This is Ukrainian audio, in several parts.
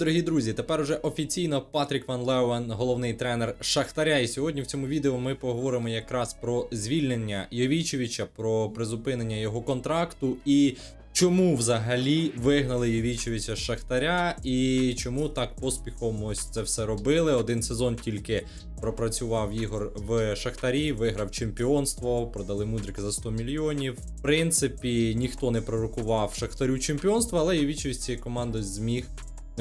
дорогі друзі! Тепер уже офіційно Патрік Ван Леуен, головний тренер Шахтаря. І сьогодні в цьому відео ми поговоримо якраз про звільнення Йовічевича, про призупинення його контракту і чому взагалі вигнали Йовічевича з Шахтаря, і чому так поспіхом ось це все робили. Один сезон тільки пропрацював Ігор в Шахтарі, виграв чемпіонство, продали Мудрика за 100 мільйонів. В принципі, ніхто не пророкував Шахтарю чемпіонство, але Йовічевич з цією командою зміг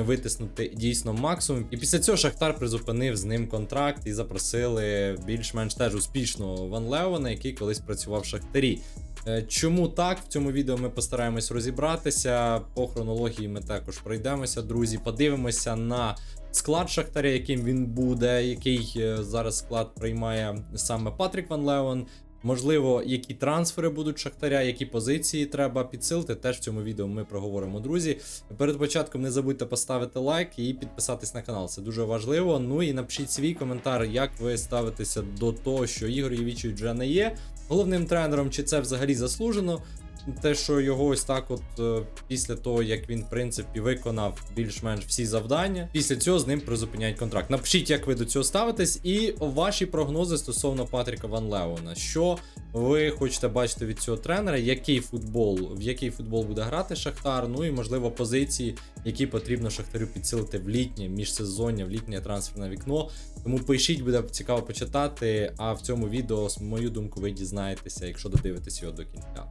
витиснути дійсно максимум. І після цього Шахтар призупинив з ним контракт і запросили більш-менш теж успішного Ван Леона, який колись працював в Шахтарі. Е, Чому так? В цьому відео ми постараємось розібратися. По хронології ми також пройдемося, друзі. Подивимося на склад Шахтаря, яким він буде, який е, зараз склад приймає саме Патрік Ван Леон. Можливо, які трансфери будуть Шахтаря, які позиції треба підсилити. Теж в цьому відео ми проговоримо, друзі. Перед початком не забудьте поставити лайк і підписатись на канал. Це дуже важливо. Ну і напишіть свій коментар, як ви ставитеся до того, що Ігор Євічевич вже не є головним тренером, чи це взагалі заслужено. Те, що його ось так, от е, після того, як він в принципі виконав більш-менш всі завдання, після цього з ним призупиняють контракт. Напишіть, як ви до цього ставитесь, і ваші прогнози стосовно Патріка Ван Леона. Що ви хочете бачити від цього тренера? Який футбол, в який футбол буде грати Шахтар? Ну і можливо позиції, які потрібно Шахтарю підсилити в літнє міжсезоння, в літнє трансферне вікно. Тому пишіть, буде цікаво почитати. А в цьому відео мою думку ви дізнаєтеся, якщо додивитесь його до кінця.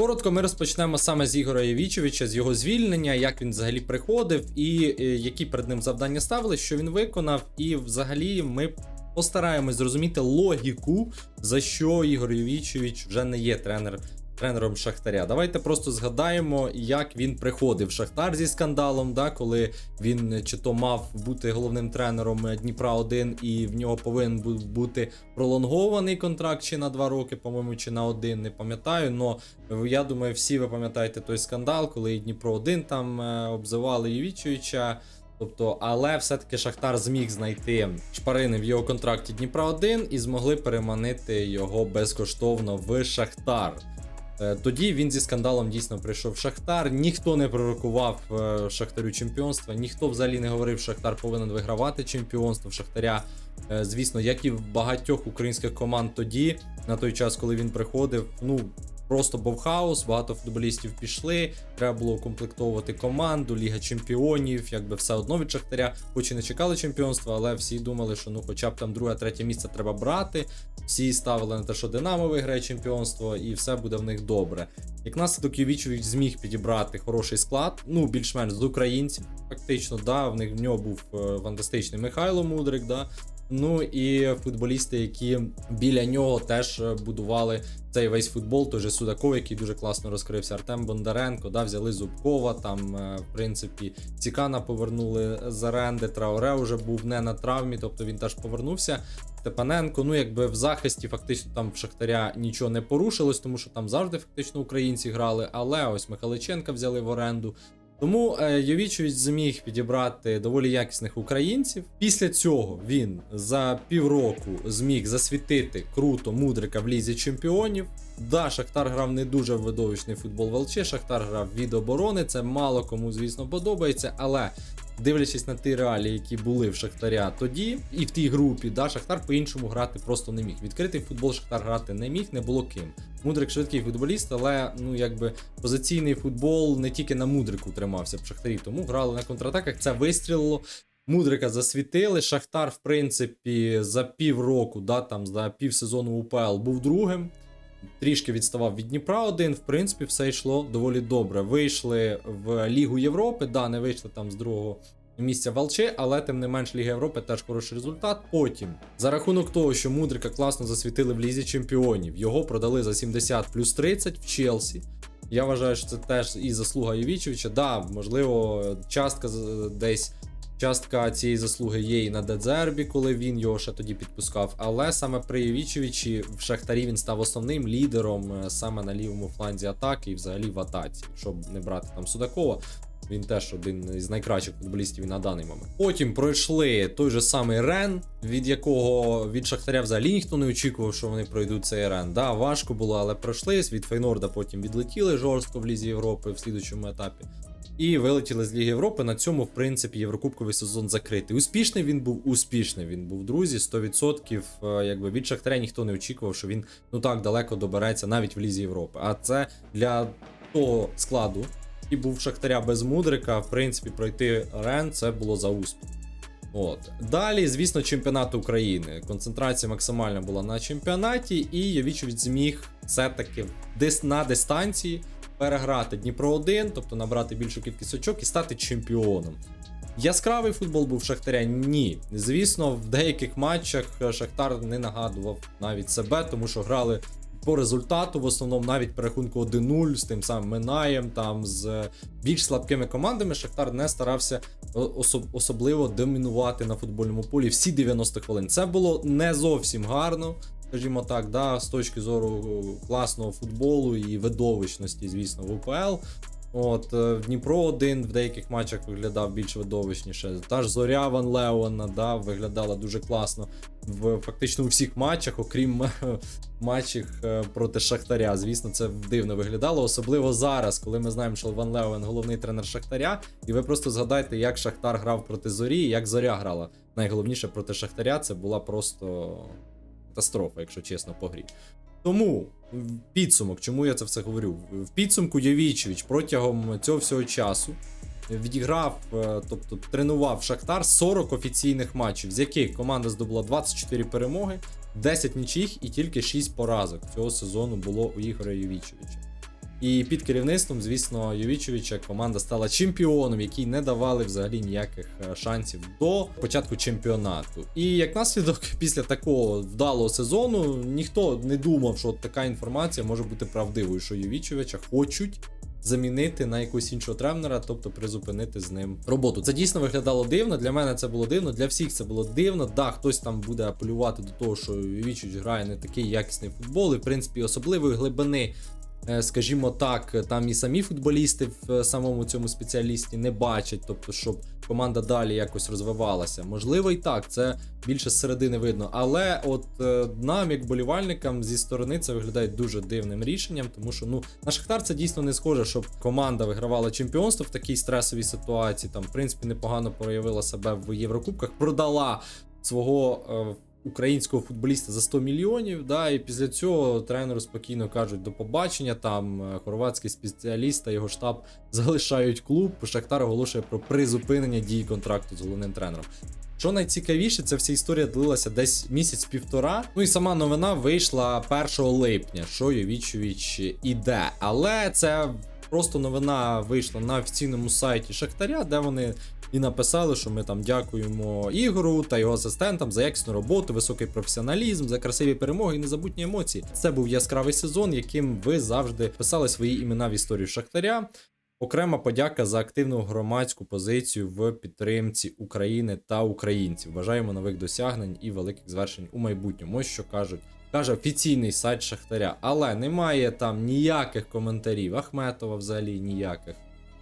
Коротко, ми розпочнемо саме з Ігора Євічовича, з його звільнення, як він взагалі приходив, і е, які перед ним завдання ставили, що він виконав. І взагалі ми постараємось зрозуміти логіку, за що Ігор Євічович вже не є тренер. Тренером Шахтаря. Давайте просто згадаємо, як він приходив в Шахтар зі скандалом, да, коли він чи то мав бути головним тренером Дніпра 1 і в нього повинен був бути пролонгований контракт чи на 2 роки, по-моєму, чи на один, не пам'ятаю. Но я думаю, всі ви пам'ятаєте той скандал, коли Дніпро 1 там е, обзивали Євічевича. Тобто, але все-таки Шахтар зміг знайти шпарини в його контракті Дніпра 1 і змогли переманити його безкоштовно в Шахтар. Е, Тоді він зі скандалом дійсно прийшов в Шахтар. Ніхто не пророкував е, Шахтарю чемпіонства, ніхто взагалі не говорив, що Шахтар повинен вигравати чемпіонство в Шахтаря. Е, Звісно, як і в багатьох українських команд тоді, на той час, коли він приходив, ну. Просто був хаос, багато футболістів пішли. Треба було укомплектовувати команду, Ліга Чемпіонів, якби все одно від Шахтаря, хоч і не чекали чемпіонства, але всі думали, що ну, хоча б там друге, третє місце треба брати. Всі ставили на те, що Динамо виграє чемпіонство, і все буде в них добре. Як наслідок Ювічович зміг підібрати хороший склад, ну більш-менш з українців, фактично, да, в них в нього був е, фантастичний Михайло Мудрик, да. Ну і футболісти, які біля нього теж е, будували цей весь футбол. Той же Судаков, який дуже класно розкрився. Артем Бондаренко, да, взяли Зубкова. Там, е, в принципі, Цікана повернули з оренди. Траоре вже був не на травмі, тобто він теж повернувся. Степаненко, ну якби в захисті фактично там в Шахтаря нічого не порушилось, тому що там завжди фактично українці грали. Але ось Михайличенка взяли в оренду. Тому е, Йовічович зміг підібрати доволі якісних українців. Після цього він за півроку зміг засвітити круто мудрика в лізі чемпіонів. Да, Шахтар грав не дуже видовищний футбол в ЛЧ, Шахтар грав від оборони. Це мало кому, звісно, подобається, але. Дивлячись на ті реалії, які були в Шахтаря тоді, і в тій групі, да, Шахтар по-іншому грати просто не міг. Відкритий футбол Шахтар грати не міг, не було ким. Мудрик швидкий футболіст, але ну якби позиційний футбол не тільки на мудрику тримався в Шахтарі, тому грали на контратаках. Це вистрілило. Мудрика засвітили. Шахтар, в принципі, за півроку, да, там за пів сезону УПЛ був другим. Трішки відставав від Дніпра один. В принципі, все йшло доволі добре. Вийшли в Лігу Європи. Да, не вийшли там з другого місця в ЛЧ, але тим не менш Ліга Європи теж хороший результат. Потім, за рахунок того, що Мудрика класно засвітили в Лізі Чемпіонів, його продали за 70 плюс 30 в Челсі. Я вважаю, що це теж і заслуга Євічевича. Да, можливо, частка десь. Частка цієї заслуги є і на Дедзербі, коли він його ще тоді підпускав. Але саме при Євічевичі в Шахтарі він став основним лідером е, саме на лівому фланзі атаки і взагалі в атаці, щоб не брати там Судакова. Він теж один із найкращих футболістів на даний момент. Потім пройшли той же самий Рен, від якого від Шахтаря взагалі ніхто не очікував, що вони пройдуть цей Рен. Да, важко було, але пройшли. Від Фейнорда потім відлетіли жорстко в Лізі Європи в слідучому етапі. І вилетіли з Ліги Європи. На цьому, в принципі, єврокубковий сезон закритий. Успішний він був успішний. Він був друзі, 100%. е, Якби від Шахтаря ніхто не очікував, що він ну так далеко добереться навіть в Лізі Європи. А це для того складу, який був Шахтаря без мудрика, в принципі, пройти Рен це було за успіх. От далі, звісно, чемпіонат України. Концентрація максимальна була на чемпіонаті, і Явічович зміг все-таки десь на дистанції переграти Дніпро 1, тобто набрати більшу кількість очок і стати чемпіоном. Яскравий футбол був Шахтаря? Ні. Звісно, в деяких матчах Шахтар не нагадував навіть себе, тому що грали по результату, в основному навіть по рахунку 1-0 з тим самим Минаєм, там з більш слабкими командами Шахтар не старався особ- особливо домінувати на футбольному полі всі 90 хвилин. Це було не зовсім гарно. Скажімо так, да, з точки зору класного футболу і видовищності, звісно, в УПЛ. От е, Дніпро 1 в деяких матчах виглядав більш видовищніше. Та ж Зоря Ван Леона да, виглядала дуже класно в фактично у всіх матчах, окрім е, матчів е, проти Шахтаря. Звісно, це дивно виглядало, особливо зараз, коли ми знаємо, що Ван Леон головний тренер Шахтаря. І ви просто згадайте, як Шахтар грав проти Зорі, і як Зоря грала. Найголовніше проти Шахтаря це була просто катастрофа, якщо чесно, по грі. Тому підсумок, чому я це все говорю? В підсумку Йовічевич протягом цього всього часу відіграв, е, тобто тренував Шахтар 40 офіційних матчів, з яких команда здобула 24 перемоги, 10 нічих і тільки 6 поразок цього сезону було у Ігоря Йовічевича. І під керівництвом, звісно, Йовічевича команда стала чемпіоном, який не давали взагалі ніяких е, шансів до початку чемпіонату. І як наслідок, після такого вдалого сезону ніхто не думав, що така інформація може бути правдивою, що Йовічевича хочуть. Замінити на якогось іншого тренера, тобто призупинити з ним роботу. Це дійсно виглядало дивно. Для мене це було дивно, для всіх це було дивно. Да, хтось там буде апелювати до того, що Вічич грає не такий якісний футбол, і в принципі особливої глибини скажімо так, там і самі футболісти в е, самому цьому спеціалісті не бачать, тобто, щоб команда далі якось розвивалася. Можливо, і так, це більше середини видно. Але от е, нам, як болівальникам, зі сторони це виглядає дуже дивним рішенням, тому що ну на Шахтар це дійсно не схоже, щоб команда вигравала чемпіонство в такій стресовій ситуації. Там, в принципі, непогано проявила себе в Єврокубках, продала свого. Українського футболіста за 100 мільйонів. Да, І після цього тренеру спокійно кажуть до побачення. Там е, хорватський спеціаліст та його штаб залишають клуб. Шахтар оголошує про призупинення дії контракту з головним тренером. Що найцікавіше, ця вся історія длилася десь місяць-півтора. Ну і сама новина вийшла 1 липня, що Йовічович іде. Але це просто новина вийшла на офіційному сайті Шахтаря, де вони і написали, що ми там дякуємо Ігору та його асистентам за якісну роботу, високий професіоналізм, за красиві перемоги і незабутні емоції. Це був яскравий сезон, яким ви завжди писали свої імена в історію Шахтаря. Окрема подяка за активну громадську позицію в підтримці України та українців. Бажаємо нових досягнень і великих звершень у майбутньому. Ось що кажуть. Каже офіційний сайт Шахтаря, але немає там ніяких коментарів. Ахметова взагалі ніяких.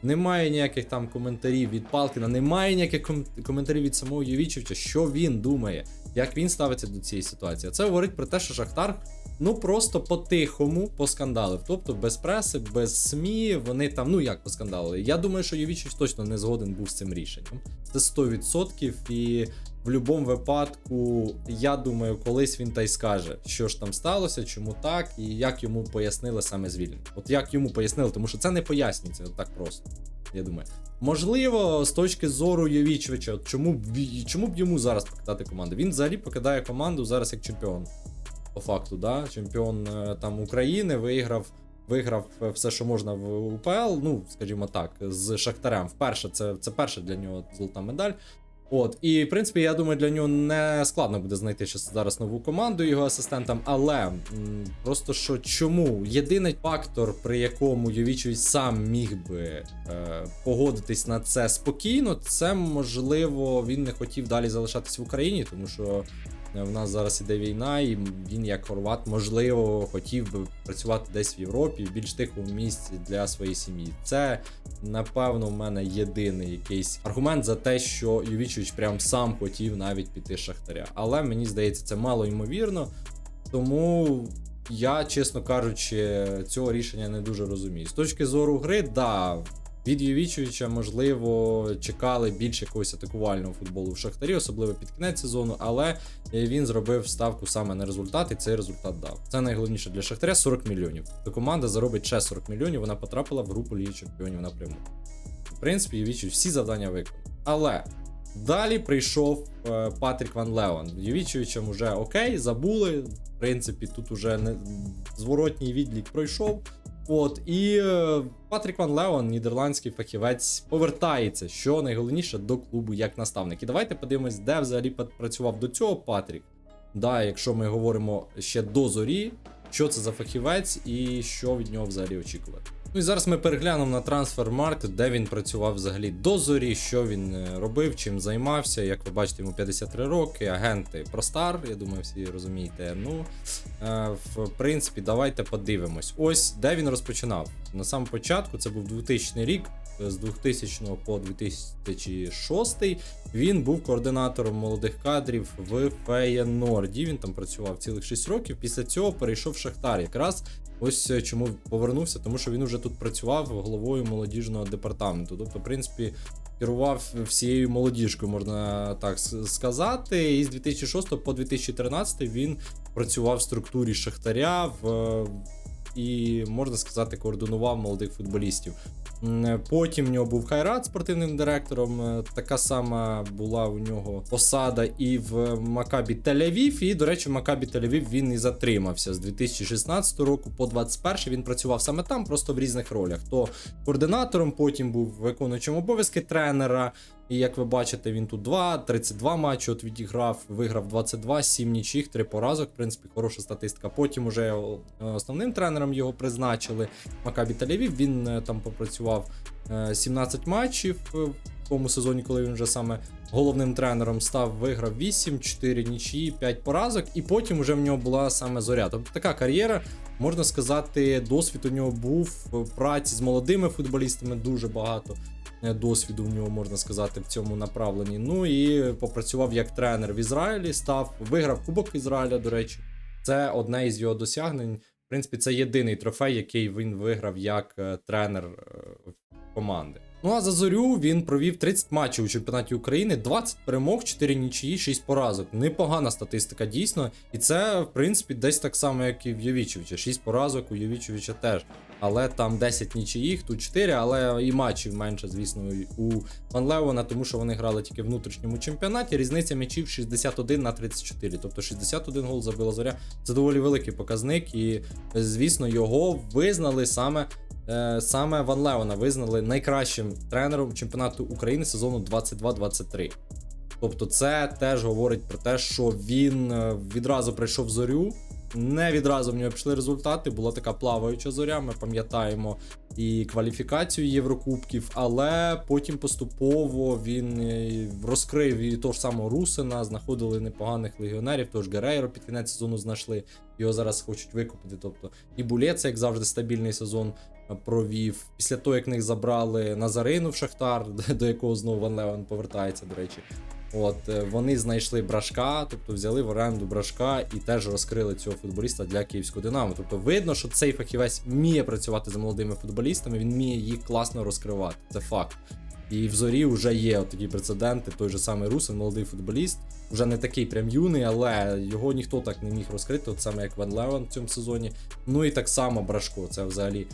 Немає ніяких там коментарів від Палкіна, немає ніяких ком- коментарів від самого Ювічевича, що він думає, як він ставиться до цієї ситуації. Це говорить про те, що Шахтар ну просто по-тихому поскандалив. Тобто без преси, без СМІ, вони там, ну як поскандалили. Я думаю, що Ювічевич точно не згоден був з цим рішенням. Це 100% і будь-якому випадку, я думаю, колись він та й скаже, що ж там сталося, чому так, і як йому пояснили саме звільнення. От як йому пояснили, тому що це не пояснюється так просто. Я думаю. Можливо, з точки зору Йовічевича, от чому б чому б йому зараз покидати команду? Він взагалі покидає команду зараз як чемпіон. По факту, да? чемпіон е, там України виграв. Виграв е, все, що можна в УПЛ, ну скажімо так, з Шахтарем. Вперше це, це перша для нього золота медаль. От, і в принципі, я думаю, для нього не складно буде знайти ще зараз нову команду його асистентам. Але м, просто що чому єдиний фактор, при якому Йовічович сам міг би е, погодитись на це спокійно, це можливо він не хотів далі залишатись в Україні, тому що В нас зараз іде війна, і він, як хорват, можливо, хотів би працювати десь в Європі, в більш тихому місці для своєї сім'ї. Це, напевно, в мене єдиний якийсь аргумент за те, що Ювічович прям сам хотів навіть піти Шахтаря. Але мені здається, це мало ймовірно. Тому я, чесно кажучи, цього рішення не дуже розумію. З точки зору гри, да. Від Ювічовича, можливо, чекали більш якогось атакувального футболу в Шахтарі, особливо під кінець сезону, але е, він зробив ставку саме на результат, і цей результат дав. Це найголовніше для Шахтаря 40 мільйонів. То команда заробить ще 40 мільйонів, вона потрапила в групу Ліги Чемпіонів напряму. В принципі, Ювічович всі завдання виконав. Але далі прийшов е, Патрік Ван Леон. Ювічовичем уже окей, забули. В принципі, тут уже не зворотній відлік пройшов. От і е, Патрік Ван Леон, нідерландський фахівець, повертається, що найголовніше до клубу як наставник. І давайте подивимось, де взагалі працював до цього Патрік. Да, якщо ми говоримо ще до зорі, що це за фахівець і що від нього взагалі очікувати. Ну і зараз ми переглянемо на трансфер-маркет, де він працював взагалі до зорі, що він е, робив, чим займався. Як ви бачите, йому 53 роки, агенти Простар, я думаю, всі розумієте. Ну, е, в принципі, давайте подивимось. Ось де він розпочинав. На самому початку це був 2000 рік. З 2000 по 2006 він був координатором молодих кадрів в Феєнорді. Він там працював цілих 6 років. Після цього перейшов в Шахтар. Якраз ось е, чому повернувся, тому що він вже тут працював головою молодіжного департаменту. Тобто, в принципі, керував всією молодіжкою, можна так сказати. І з 2006 по 2013 він працював в структурі Шахтаря в. І можна сказати, координував молодих футболістів. Е, Потім в нього був Хайрат спортивним директором. е, Така сама була у нього посада і в Макабі Тель-Авів. І, до речі, в Макабі Тель-Авів він і затримався з 2016 року по 21 Він працював саме там, просто в різних ролях. То координатором, потім був виконуючим обов'язки тренера. І як ви бачите, він тут 2, 32 матчі от відіграв, виграв 22, 7 нічих, 3 поразок. В принципі, хороша статистика. Потім уже основним тренером його призначили. Макабі Тель-Авів. Він е, там попрацював е, 17 матчів е, в тому сезоні, коли він вже саме головним тренером став, виграв 8, 4 нічиї, 5 поразок, і потім вже в нього була саме зоря. Тобто така кар'єра, можна сказати, досвід у нього був праці з молодими футболістами дуже багато. Е, Досвіду в нього можна сказати в цьому направленні. Ну і попрацював як тренер в Ізраїлі, став, виграв Кубок Ізраїля, до речі. Це одне із його досягнень. В принципі, це єдиний трофей, який він виграв як е, тренер е, команди. Ну а за зорю він провів 30 матчів у чемпіонаті України, 20 перемог, 4 нічиї, 6 поразок. Непогана статистика, дійсно. І це, в принципі, десь так само, як і в Йовічевича. 6 поразок у Йовічевича теж. Але там 10 нічиїх, тут 4, але і матчів менше, звісно, у Ван Леона, тому що вони грали тільки в внутрішньому чемпіонаті. Різниця м'ячів 61 на 34. Тобто 61 гол забила зоря. Це доволі великий показник, і звісно, його визнали саме. е, Саме Ван Леона визнали найкращим тренером чемпіонату України сезону 22-23. Тобто, це теж говорить про те, що він е, відразу прийшов зорю. Не відразу в нього пішли результати. Була така плаваюча зоря. Ми пам'ятаємо і кваліфікацію Єврокубків, але потім поступово він е, розкрив і того ж самого Русина, знаходили непоганих легіонерів. Тож Герейро під кінець сезону знайшли. Його зараз хочуть викупити. Тобто і Булеца, як завжди, стабільний сезон провів. Після того, як них забрали Назарину в Шахтар, до якого знову Ван Леон повертається, до речі. От е, вони знайшли брашка, тобто взяли в оренду брашка і теж розкрили цього футболіста для київського Динамо. Тобто видно, що цей фахівець вміє працювати з молодими футболістами, він вміє їх класно розкривати. Це факт. І в зорі вже є такі прецеденти. Той же самий Русин, молодий футболіст, вже не такий прям юний, але його ніхто так не міг розкрити, от саме як Ван Леван в цьому сезоні. Ну і так само Брашко. Це взагалі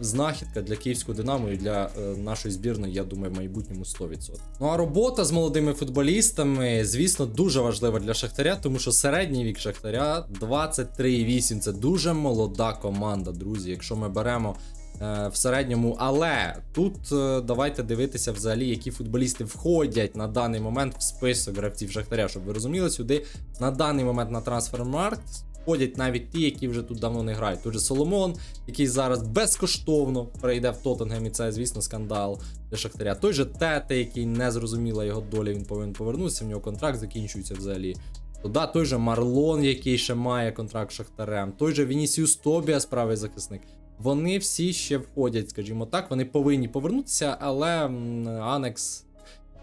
знахідка для київського Динамо і для е, нашої збірної, я думаю, в майбутньому 100%. Ну а робота з молодими футболістами, звісно, дуже важлива для Шахтаря, тому що середній вік Шахтаря 23,8. Це дуже молода команда, друзі. Якщо ми беремо в середньому, але тут е, давайте дивитися взагалі, які футболісти входять на даний момент в список гравців Шахтаря, щоб ви розуміли, сюди на даний момент на трансфермаркт входять навіть ті, які вже тут давно не грають. Той же Соломон, який зараз безкоштовно перейде в Тоттенгем, і це, звісно, скандал для Шахтаря. Той же Тете, який не зрозуміла його доля, він повинен повернутися. В нього контракт закінчується взагалі. То да, той же Марлон, який ще має контракт з Шахтарем, той же Вінісіус Тобіас, правий захисник. Вони всі ще входять, скажімо так, вони повинні повернутися, але Анекс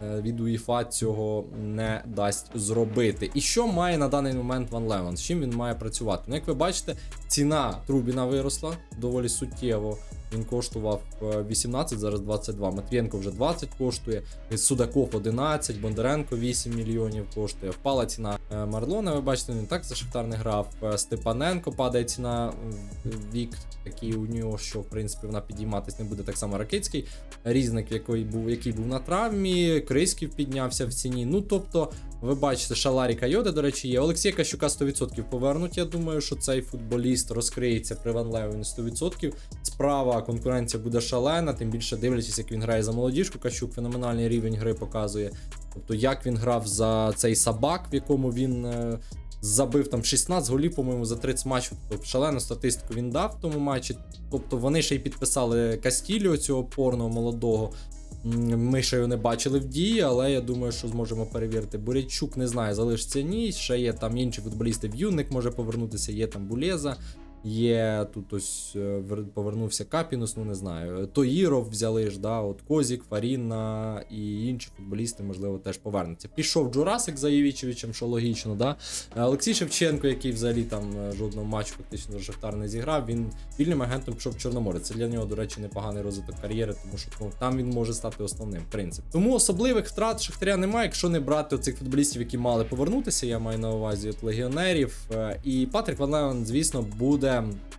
е, від УЄФА цього не дасть зробити. І що має на даний момент Ван Леван? З чим він має працювати? Ну, як ви бачите, ціна Трубіна виросла доволі суттєво. Він коштував е, 18, зараз 22. Матвієнко вже 20 коштує. Судаков 11, Бондаренко 8 мільйонів коштує. Впала ціна е, Марлона. Ви бачите, він так за Шахтар не грав. Е, Степаненко падає ціна вік. Такий у нього, що в принципі вона підійматись не буде так само Ракицький. Різник, який був, який був на травмі, Криськів піднявся в ціні. Ну тобто, ви бачите, Шаларі Кайода, до речі, є. Олексія Кащука 100% повернуть. Я думаю, що цей футболіст розкриється при Ван Левені 100%. Справа конкуренція буде шалена, тим більше дивлячись, як він грає за молодіжку. Кащук феноменальний рівень гри показує. Тобто, як він грав за цей сабак, в якому він. е, Забив там 16 голів, по-моєму, за 30 матчів. Тобто шалену статистику він дав в тому матчі. Тобто вони ще й підписали Кастіліо, цього опорного молодого. Ми ще його не бачили в дії, але я думаю, що зможемо перевірити. Бурячук не знаю, залишиться ні. Ще є там інші футболісти. В'юник може повернутися, є там Булеза. Є тут ось е, повернувся Капінус, ну не знаю. Тоїров взяли ж, да, от Козік, Фаріна і інші футболісти, можливо, теж повернуться. Пішов Джурасик за Євічевичем, що логічно, да. Е, Олексій Шевченко, який взагалі там е, жодного матчу фактично за Шахтар не зіграв, він вільним агентом пішов в Чорноморе. Це для нього, до речі, непоганий розвиток кар'єри, тому що ну, там він може стати основним, в принципі. Тому особливих втрат Шахтаря немає, якщо не брати оцих футболістів, які мали повернутися, я маю на увазі от легіонерів. І Патрік Ван Левен, звісно, буде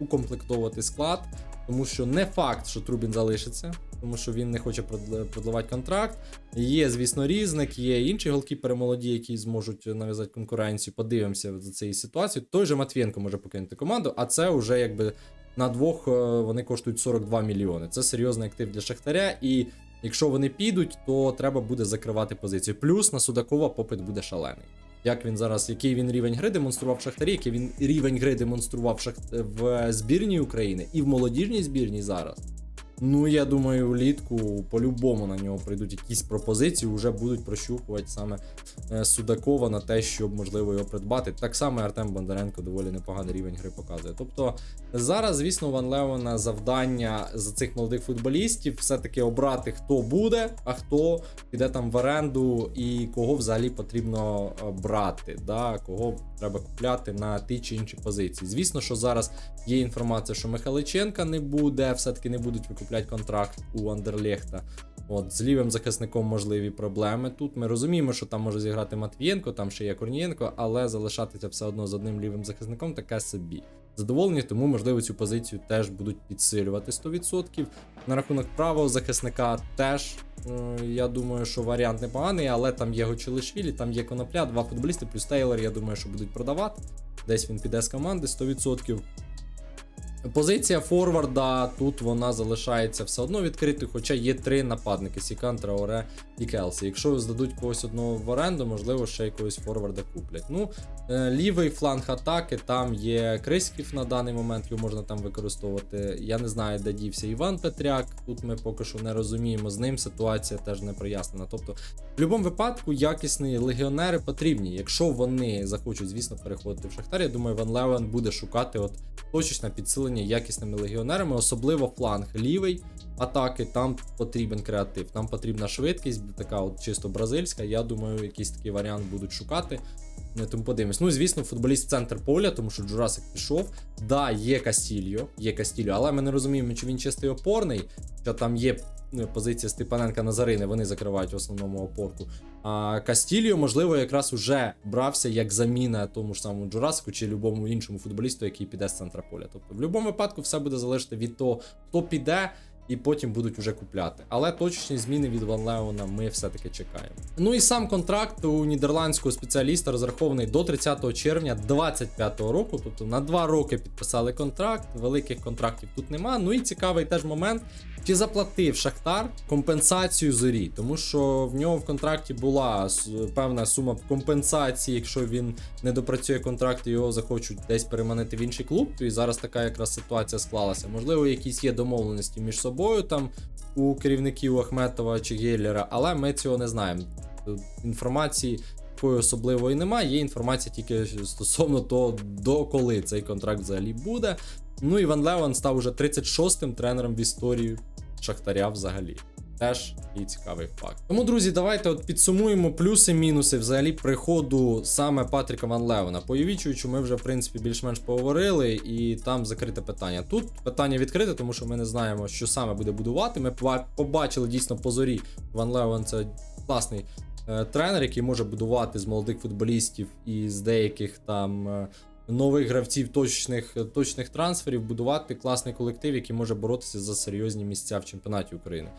укомплектовувати склад, тому що не факт, що Трубін залишиться. Тому що він не хоче продливати контракт. Є, звісно, різник, є інші голкіпери молоді, які зможуть нав'язати конкуренцію. Подивимося за цією ситуацією. Той же Матвієнко може покинути команду, а це вже якби на двох е, вони коштують 42 мільйони. Це серйозний актив для Шахтаря. І якщо вони підуть, то треба буде закривати позицію. Плюс на Судакова попит буде шалений. Як він зараз, який він рівень гри демонстрував в Шахтарі, який він рівень гри демонстрував в, збірній України і в молодіжній збірній зараз. Ну, я думаю, влітку по-любому на нього прийдуть якісь пропозиції, вже будуть прощупувати саме е, Судакова на те, щоб можливо його придбати. Так само Артем Бондаренко доволі непоганий рівень гри показує. Тобто зараз, звісно, Ван Леона завдання за цих молодих футболістів все-таки обрати, хто буде, а хто піде там в оренду і кого взагалі потрібно е, брати, да? кого треба купляти на ті чи інші позиції. Звісно, що зараз є інформація, що Михаличенка не буде, все-таки не будуть викупляти контракт у Андерлехта. От, з лівим захисником можливі проблеми. Тут ми розуміємо, що там може зіграти Матвієнко, там ще є Корнієнко, але залишатися все одно з одним лівим захисником таке собі. Задоволені, тому можливо цю позицію теж будуть підсилювати 100%. На рахунок правого захисника теж. е, Я думаю, що варіант непоганий, але там є Гочелишвілі, там є Конопля, два футболісти, плюс Тейлор, я думаю, що будуть продавати. Десь він піде з команди 100%. Позиція форварда тут вона залишається все одно відкритою, хоча є три нападники: Сікан, Траоре і Келсі. Якщо здадуть когось одного в оренду, можливо, ще якогось форварда куплять. Ну, е, лівий фланг атаки, там є Криськів на даний момент, його можна там використовувати. Я не знаю, де дівся Іван Петряк. Тут ми поки що не розуміємо. З ним ситуація теж не прояснена. Тобто, в будь-якому випадку якісні легіонери потрібні. Якщо вони захочуть, звісно, переходити в Шахтар, я думаю, Ван Левен буде шукати от точечне підсилення якісними легіонерами, особливо фланг лівий атаки. Там потрібен креатив, там потрібна швидкість, така от чисто бразильська. Я думаю, якийсь такий варіант будуть шукати. Ну, Тому подивимось. Ну, звісно, футболіст центр поля, тому що Джурасик пішов. Да, є Кастільо, є Кастільо, але ми не розуміємо, чи він чистий опорний, що там є ну, позиція Степаненка Назарини, вони закривають в основному опорку. А Кастільо, можливо, якраз уже брався як заміна тому ж самому Джурасику чи любому іншому футболісту, який піде з центра поля. Тобто, в будь-якому випадку все буде залежати від того, хто піде. І потім будуть вже купляти. Але точні зміни від Ван Леона ми все-таки чекаємо. Ну і сам контракт у нідерландського спеціаліста розрахований до 30 червня 2025 року. Тобто на два роки підписали контракт. Великих контрактів тут нема. Ну і цікавий теж момент. Чи заплатив Шахтар компенсацію зорі, тому що в нього в контракті була певна сума компенсації, якщо він не допрацює контракт, і його захочуть десь переманити в інший клуб. То І зараз така якраз ситуація склалася. Можливо, якісь є домовленості між собою там у керівників Ахметова чи Гейлера, але ми цього не знаємо. Інформації такої особливої немає. Є інформація тільки стосовно того, до коли цей контракт взагалі буде. Ну і Ван Леван став уже 36-м тренером в історії Шахтаря взагалі. Теж і цікавий факт. Тому, друзі, давайте от підсумуємо плюси-мінуси взагалі приходу саме Патріка Ван Левена. По Євічевичу ми вже, в принципі, більш-менш поговорили, і там закрите питання. Тут питання відкрите, тому що ми не знаємо, що саме буде будувати. Ми побачили дійсно по зорі. Ван Левен це класний е, тренер, який може будувати з молодих футболістів і з деяких там. е, Нових гравців точних, точних трансферів будувати класний колектив, який може боротися за серйозні місця в чемпіонаті України.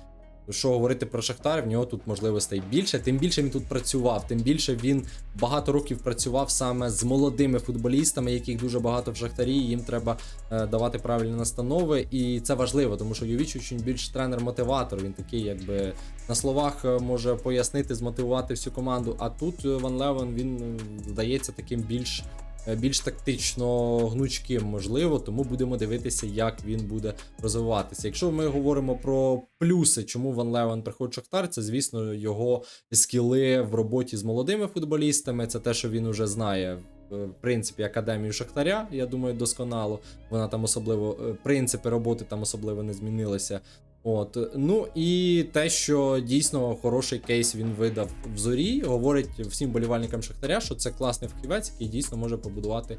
Що говорити про Шахтар, в нього тут можливостей більше. Тим більше він тут працював, тим більше він багато років працював саме з молодими футболістами, яких дуже багато в Шахтарі. і Їм треба е, давати правильні настанови. І це важливо, тому що Йовічич він більш тренер-мотиватор. Він такий, якби на словах е, може пояснити, змотивувати всю команду. А тут е, Ван Левен він здається таким більш. Е, Більш тактично гнучким, можливо, тому будемо дивитися, як він буде розвиватися. Якщо ми говоримо про плюси, чому Ван Левен приходить Шахтар, це звісно його скіли в роботі з молодими футболістами. Це те, що він уже знає. е, В принципі, академію Шахтаря, я думаю, досконало. Вона там особливо е, принципи роботи там особливо не змінилися. От ну і те, що дійсно хороший кейс він видав в зорі, говорить всім болівальникам Шахтаря, що це класний фахівець, який дійсно може побудувати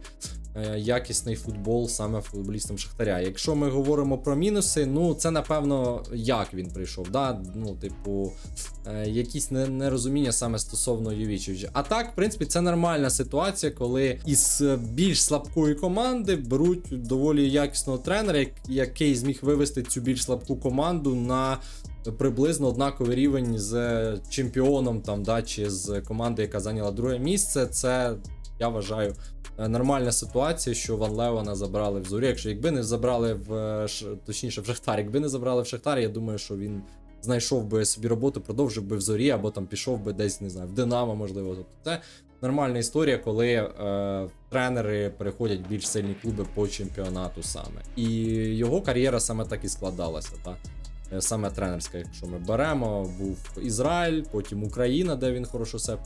е, якісний футбол саме футболістам Шахтаря. Якщо ми говоримо про мінуси, ну це напевно як він прийшов. Да? Ну, типу, е, якісь нерозуміння саме стосовно Ювічевича. А так, в принципі, це нормальна ситуація, коли із більш слабкої команди беруть доволі якісного тренера, який зміг вивести цю більш слабку команду на приблизно однаковий рівень з чемпіоном там, да, чи з командою, яка зайняла друге місце. Це я вважаю. е, Нормальна ситуація, що Ван Левана забрали в зорі. Якщо якби не забрали в е, точніше в Шахтар, якби не забрали в Шахтар, я думаю, що він знайшов би собі роботу, продовжив би в зорі, або там пішов би десь, не знаю, в Динамо, можливо. Тобто це нормальна історія, коли е, тренери переходять в більш сильні клуби по чемпіонату саме. І його кар'єра саме так і складалася. Та? Е, Саме тренерська, якщо ми беремо, був Ізраїль, потім Україна, де він хорошо все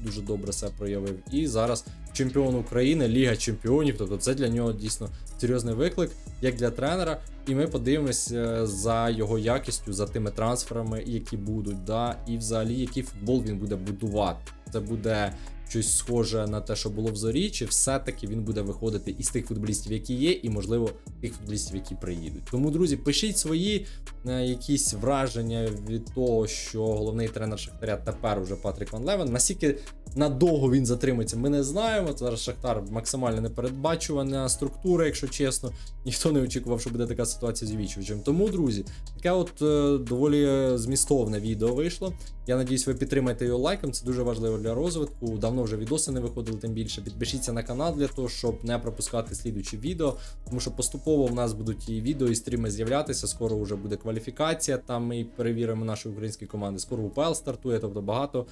дуже добре все проявив. І зараз чемпіон України, Ліга Чемпіонів. Тобто це для нього дійсно серйозний виклик, як для тренера. І ми подивимося за його якістю, за тими трансферами, які будуть, да, і взагалі який футбол він буде будувати. Це буде щось схоже на те, що було в зорі, чи все-таки він буде виходити із тих футболістів, які є, і можливо тих футболістів, які приїдуть. Тому, друзі, пишіть свої е, якісь враження від того, що головний тренер Шахтаря тепер уже Патрік Ван Левен. Наскільки надовго він затримається, ми не знаємо. Зараз Шахтар максимально непередбачувана структура, якщо чесно. Ніхто не очікував, що буде така ситуація з Вічовичем. Тому, друзі, таке от е, доволі змістовне відео вийшло. Я надіюсь, ви підтримаєте його лайком. Це дуже важливо для розвитку. Давно вже відоси не виходили, тим більше. Підпишіться на канал для того, щоб не пропускати слідучі відео. Тому що поступово в нас будуть і відео, і стріми з'являтися. Скоро вже буде кваліфікація. Там ми перевіримо наші українські команди. Скоро УПЛ стартує, тобто багато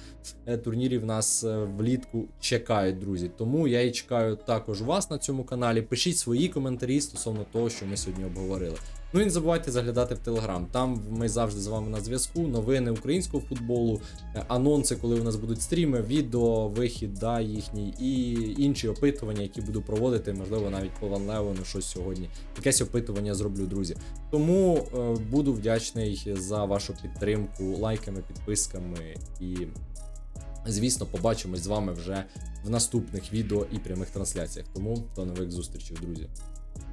е, турнірів нас е, влітку чекають, друзі. Тому я і чекаю також вас на цьому каналі. Пишіть свої коментарі стосовно того, що ми сьогодні обговорили. Ну і не забувайте заглядати в Телеграм. Там ми завжди з вами на зв'язку. Новини українського футболу, е, анонси, коли у нас будуть стріми, відео, вихід, да, їхній, і інші опитування, які буду проводити. Можливо, навіть по Ван Левену щось сьогодні. Якесь опитування зроблю, друзі. Тому е, буду вдячний за вашу підтримку лайками, підписками і. Звісно, побачимось з вами вже в наступних відео і прямих трансляціях. Тому до нових зустрічей, друзі.